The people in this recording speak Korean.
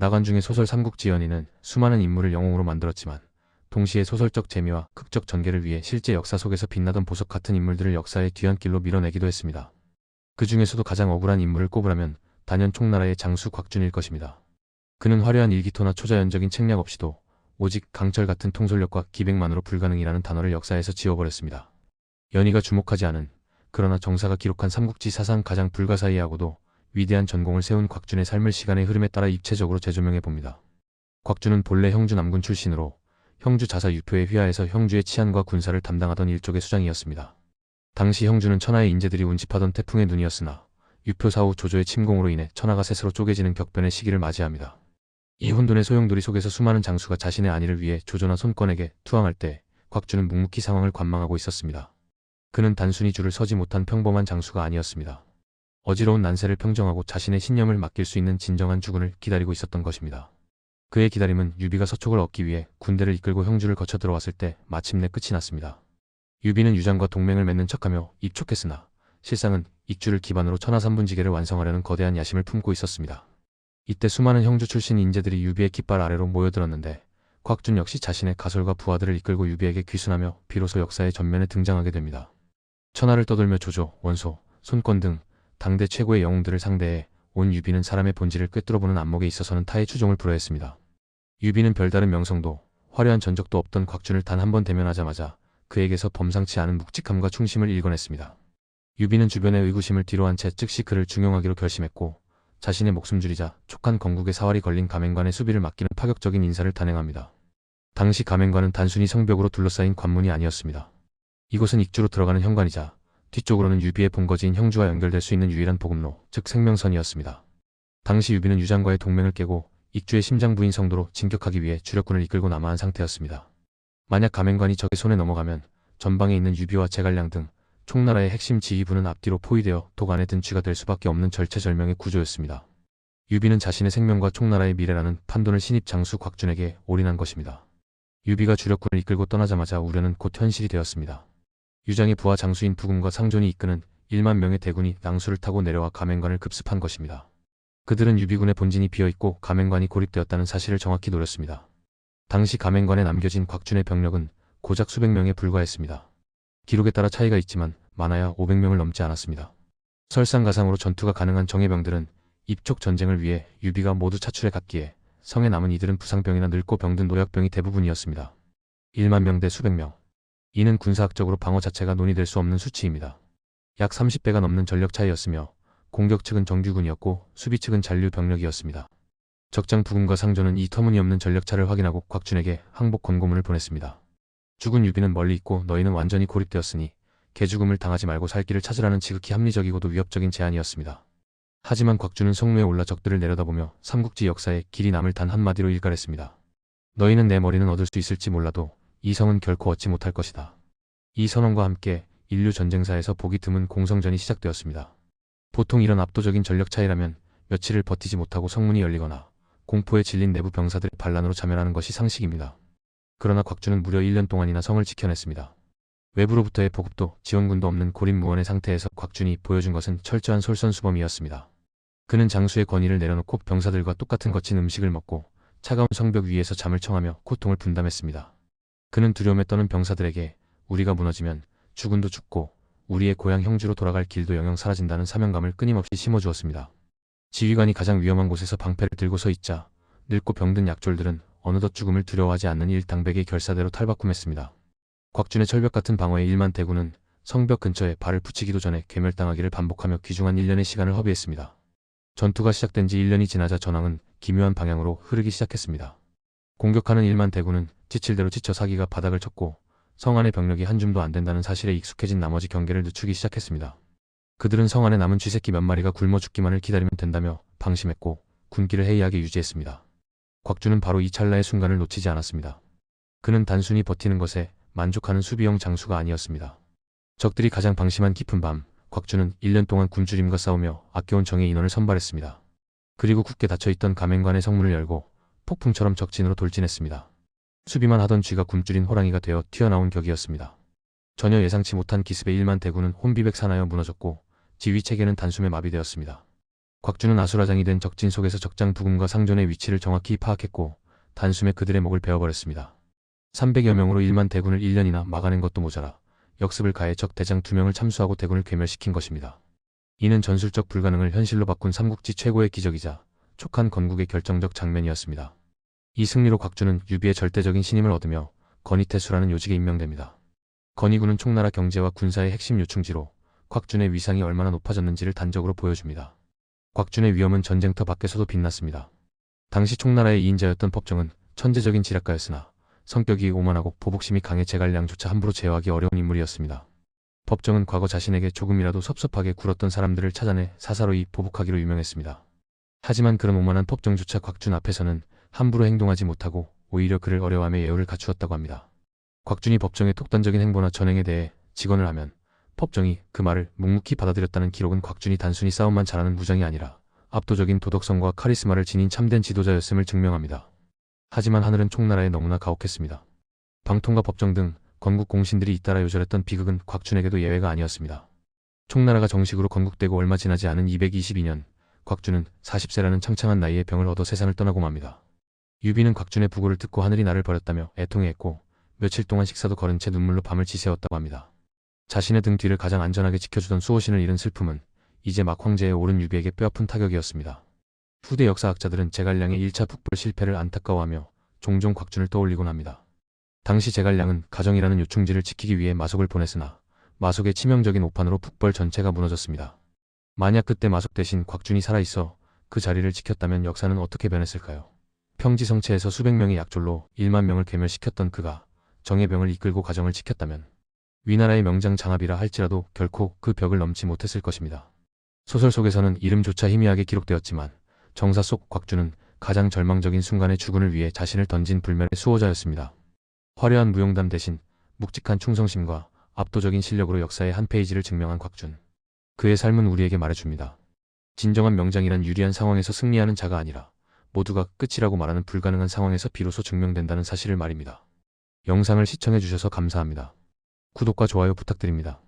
나간 중의 소설 삼국지연의는 수많은 인물을 영웅으로 만들었지만 동시에 소설적 재미와 극적 전개를 위해 실제 역사 속에서 빛나던 보석 같은 인물들을 역사의 뒤안길로 밀어내기도 했습니다. 그 중에서도 가장 억울한 인물을 꼽으라면 단연 총나라의 장수 곽준일 것입니다. 그는 화려한 일기토나 초자연적인 책략 없이도 오직 강철 같은 통솔력과 기백만으로 불가능이라는 단어를 역사에서 지워버렸습니다. 연희가 주목하지 않은 그러나 정사가 기록한 삼국지 사상 가장 불가사의하고도 위대한 전공을 세운 곽준의 삶을 시간의 흐름에 따라 입체적으로 재조명해 봅니다. 곽준은 본래 형주 남군 출신으로 형주 자사 유표에 휘하해서 형주의 치안과 군사를 담당하던 일족의 수장이었습니다. 당시 형주는 천하의 인재들이 운집하던 태풍의 눈이었으나 유표 사후 조조의 침공으로 인해 천하가 셋으로 쪼개지는 격변의 시기를 맞이합니다. 이 혼돈의 소용돌이 속에서 수많은 장수가 자신의 안위를 위해 조조나 손권에게 투항할 때 곽준은 묵묵히 상황을 관망하고 있었습니다. 그는 단순히 줄을 서지 못한 평범한 장수가 아니었습니다. 어지러운 난세를 평정하고 자신의 신념을 맡길 수 있는 진정한 주군을 기다리고 있었던 것입니다. 그의 기다림은 유비가 서촉을 얻기 위해 군대를 이끌고 형주를 거쳐 들어왔을 때 마침내 끝이 났습니다. 유비는 유장과 동맹을 맺는 척하며 입촉했으나 실상은 익주를 기반으로 천하삼분지계를 완성하려는 거대한 야심을 품고 있었습니다. 이때 수많은 형주 출신 인재들이 유비의 깃발 아래로 모여들었는데 곽준 역시 자신의 가솔과 부하들을 이끌고 유비에게 귀순하며 비로소 역사의 전면에 등장하게 됩니다. 천하를 떠돌며 조조, 원소, 손권 등 당대 최고의 영웅들을 상대해 온 유비는 사람의 본질을 꿰뚫어보는 안목에 있어서는 타의 추종을 불허했습니다. 유비는 별다른 명성도 화려한 전적도 없던 곽준을 단 한 번 대면하자마자 그에게서 범상치 않은 묵직함과 충심을 일궈냈습니다. 유비는 주변의 의구심을 뒤로한 채 즉시 그를 중용하기로 결심했고 자신의 목숨 줄이자 촉한 건국의 사활이 걸린 가맹관의 수비를 맡기는 파격적인 인사를 단행합니다. 당시 가맹관은 단순히 성벽으로 둘러싸인 관문이 아니었습니다. 이곳은 익주로 들어가는 현관이자 뒤쪽으로는 유비의 본거지인 형주와 연결될 수 있는 유일한 보급로, 즉 생명선이었습니다. 당시 유비는 유장과의 동맹을 깨고 익주의 심장부인 성도로 진격하기 위해 주력군을 이끌고 남아한 상태였습니다. 만약 가맹관이 적의 손에 넘어가면 전방에 있는 유비와 제갈량 등 총나라의 핵심 지휘부는 앞뒤로 포위되어 독 안에 든 쥐가 될 수밖에 없는 절체절명의 구조였습니다. 유비는 자신의 생명과 총나라의 미래라는 판돈을 신입 장수 곽준에게 올인한 것입니다. 유비가 주력군을 이끌고 떠나자마자 우려는 곧 현실이 되었습니다. 유장의 부하 장수인 부군과 상존이 이끄는 1만 명의 대군이 낭수를 타고 내려와 가맹관을 급습한 것입니다. 그들은 유비군의 본진이 비어있고 가맹관이 고립되었다는 사실을 정확히 노렸습니다. 당시 가맹관에 남겨진 곽준의 병력은 고작 수백 명에 불과했습니다. 기록에 따라 차이가 있지만 많아야 500명을 넘지 않았습니다. 설상가상으로 전투가 가능한 정예병들은 입촉 전쟁을 위해 유비가 모두 차출해 갔기에 성에 남은 이들은 부상병이나 늙고 병든 노약병이 대부분이었습니다. 1만 명대 수백 명. 이는 군사학적으로 방어 자체가 논의될 수 없는 수치입니다. 약 30배가 넘는 전력 차이였으며 공격 측은 정규군이었고 수비 측은 잔류 병력이었습니다. 적장 부군과 상조는 이 터무니없는 전력차를 확인하고 곽준에게 항복 권고문을 보냈습니다. 죽은 유비는 멀리 있고 너희는 완전히 고립되었으니 개죽음을 당하지 말고 살 길을 찾으라는 지극히 합리적이고도 위협적인 제안이었습니다. 하지만 곽준은 성루에 올라 적들을 내려다보며 삼국지 역사에 길이 남을 단 한마디로 일갈했습니다. 너희는 내 머리는 얻을 수 있을지 몰라도 이 성은 결코 얻지 못할 것이다. 이 선언과 함께 인류 전쟁사에서 보기 드문 공성전이 시작되었습니다. 보통 이런 압도적인 전력 차이라면 며칠을 버티지 못하고 성문이 열리거나 공포에 질린 내부 병사들의 반란으로 자멸하는 것이 상식입니다. 그러나 곽주는 무려 1년 동안이나 성을 지켜냈습니다. 외부로부터의 보급도 지원군도 없는 고립무원의 상태에서 곽준이 보여준 것은 철저한 솔선수범이었습니다. 그는 장수의 권위를 내려놓고 병사들과 똑같은 거친 음식을 먹고 차가운 성벽 위에서 잠을 청하며 고통을 분담했습니다. 그는 두려움에 떠는 병사들에게 우리가 무너지면 죽은도 죽고 우리의 고향 형주로 돌아갈 길도 영영 사라진다는 사명감을 끊임없이 심어주었습니다. 지휘관이 가장 위험한 곳에서 방패를 들고 서 있자 늙고 병든 약졸들은 어느덧 죽음을 두려워하지 않는 일당백의 결사대로 탈바꿈했습니다. 곽준의 철벽 같은 방어에 일만 대군은 성벽 근처에 발을 붙이기도 전에 괴멸당하기를 반복하며 귀중한 1년의 시간을 허비했습니다. 전투가 시작된 지 1년이 지나자 전황은 기묘한 방향으로 흐르기 시작했습니다. 공격하는 1만 대군은 지칠 대로 지쳐 사기가 바닥을 쳤고 성 안의 병력이 한 줌도 안 된다는 사실에 익숙해진 나머지 경계를 늦추기 시작했습니다. 그들은 성 안에 남은 쥐새끼 몇 마리가 굶어 죽기만을 기다리면 된다며 방심했고 군기를 해이하게 유지했습니다. 곽주는 바로 이 찰나의 순간을 놓치지 않았습니다. 그는 단순히 버티는 것에 만족하는 수비형 장수가 아니었습니다. 적들이 가장 방심한 깊은 밤, 곽주는 1년 동안 굶주림과 싸우며 아껴온 정의 인원을 선발했습니다. 그리고 굳게 닫혀있던 가맹관의 성문을 열고 폭풍처럼 적진으로 돌진했습니다. 수비만 하던 쥐가 굶주린 호랑이가 되어 튀어나온 격이었습니다. 전혀 예상치 못한 기습에 1만 대군은 혼비백 산하여 무너졌고 지휘체계는 단숨에 마비되었습니다. 곽준은 아수라장이 된 적진 속에서 적장 부군과 상존의 위치를 정확히 파악했고 단숨에 그들의 목을 베어버렸습니다. 300여 명으로 1만 대군을 1년이나 막아낸 것도 모자라 역습을 가해 적 대장 2명을 참수하고 대군을 괴멸시킨 것입니다. 이는 전술적 불가능을 현실로 바꾼 삼국지 최고의 기적이자 촉한 건국의 결정적 장면이었습니다. 이 승리로 곽준은 유비의 절대적인 신임을 얻으며 건희태수라는 요직에 임명됩니다. 건희군은 총나라 경제와 군사의 핵심 요충지로 곽준의 위상이 얼마나 높아졌는지를 단적으로 보여줍니다. 곽준의 위엄은 전쟁터 밖에서도 빛났습니다. 당시 총나라의 2인자였던 법정은 천재적인 지략가였으나 성격이 오만하고 보복심이 강해 제갈량조차 함부로 제어하기 어려운 인물이었습니다. 법정은 과거 자신에게 조금이라도 섭섭하게 굴었던 사람들을 찾아내 사사로이 보복하기로 유명했습니다. 하지만 그런 오만한 법정조차 곽준 앞에서는 함부로 행동하지 못하고 오히려 그를 어려워함에 예우를 갖추었다고 합니다. 곽준이 법정의 독단적인 행보나 전행에 대해 직언을 하면 법정이 그 말을 묵묵히 받아들였다는 기록은 곽준이 단순히 싸움만 잘하는 무장이 아니라 압도적인 도덕성과 카리스마를 지닌 참된 지도자였음을 증명합니다. 하지만 하늘은 총나라에 너무나 가혹했습니다. 방통과 법정 등 건국 공신들이 잇따라 요절했던 비극은 곽준에게도 예외가 아니었습니다. 총나라가 정식으로 건국되고 얼마 지나지 않은 222년 곽준은 40세라는 창창한 나이에 병을 얻어 세상을 떠나고 맙니다. 유비는 곽준의 부고를 듣고 하늘이 나를 버렸다며 애통해했고 며칠 동안 식사도 거른 채 눈물로 밤을 지새웠다고 합니다. 자신의 등 뒤를 가장 안전하게 지켜주던 수호신을 잃은 슬픔은 이제 막 황제에 오른 유비에게 뼈아픈 타격이었습니다. 후대 역사학자들은 제갈량의 1차 북벌 실패를 안타까워하며 종종 곽준을 떠올리곤 합니다. 당시 제갈량은 가정이라는 요충지를 지키기 위해 마속을 보냈으나 마속의 치명적인 오판으로 북벌 전체가 무너졌습니다. 만약 그때 마속 대신 곽준이 살아있어 그 자리를 지켰다면 역사는 어떻게 변했을까요? 평지성체에서 수백 명의 약졸로 1만 명을 괴멸시켰던 그가 정예병을 이끌고 가정을 지켰다면 위나라의 명장 장합이라 할지라도 결코 그 벽을 넘지 못했을 것입니다. 소설 속에서는 이름조차 희미하게 기록되었지만 정사 속 곽준은 가장 절망적인 순간의 주군을 위해 자신을 던진 불멸의 수호자였습니다. 화려한 무용담 대신 묵직한 충성심과 압도적인 실력으로 역사의 한 페이지를 증명한 곽준. 그의 삶은 우리에게 말해줍니다. 진정한 명장이란 유리한 상황에서 승리하는 자가 아니라 모두가 끝이라고 말하는 불가능한 상황에서 비로소 증명된다는 사실을 말입니다. 영상을 시청해주셔서 감사합니다. 구독과 좋아요 부탁드립니다.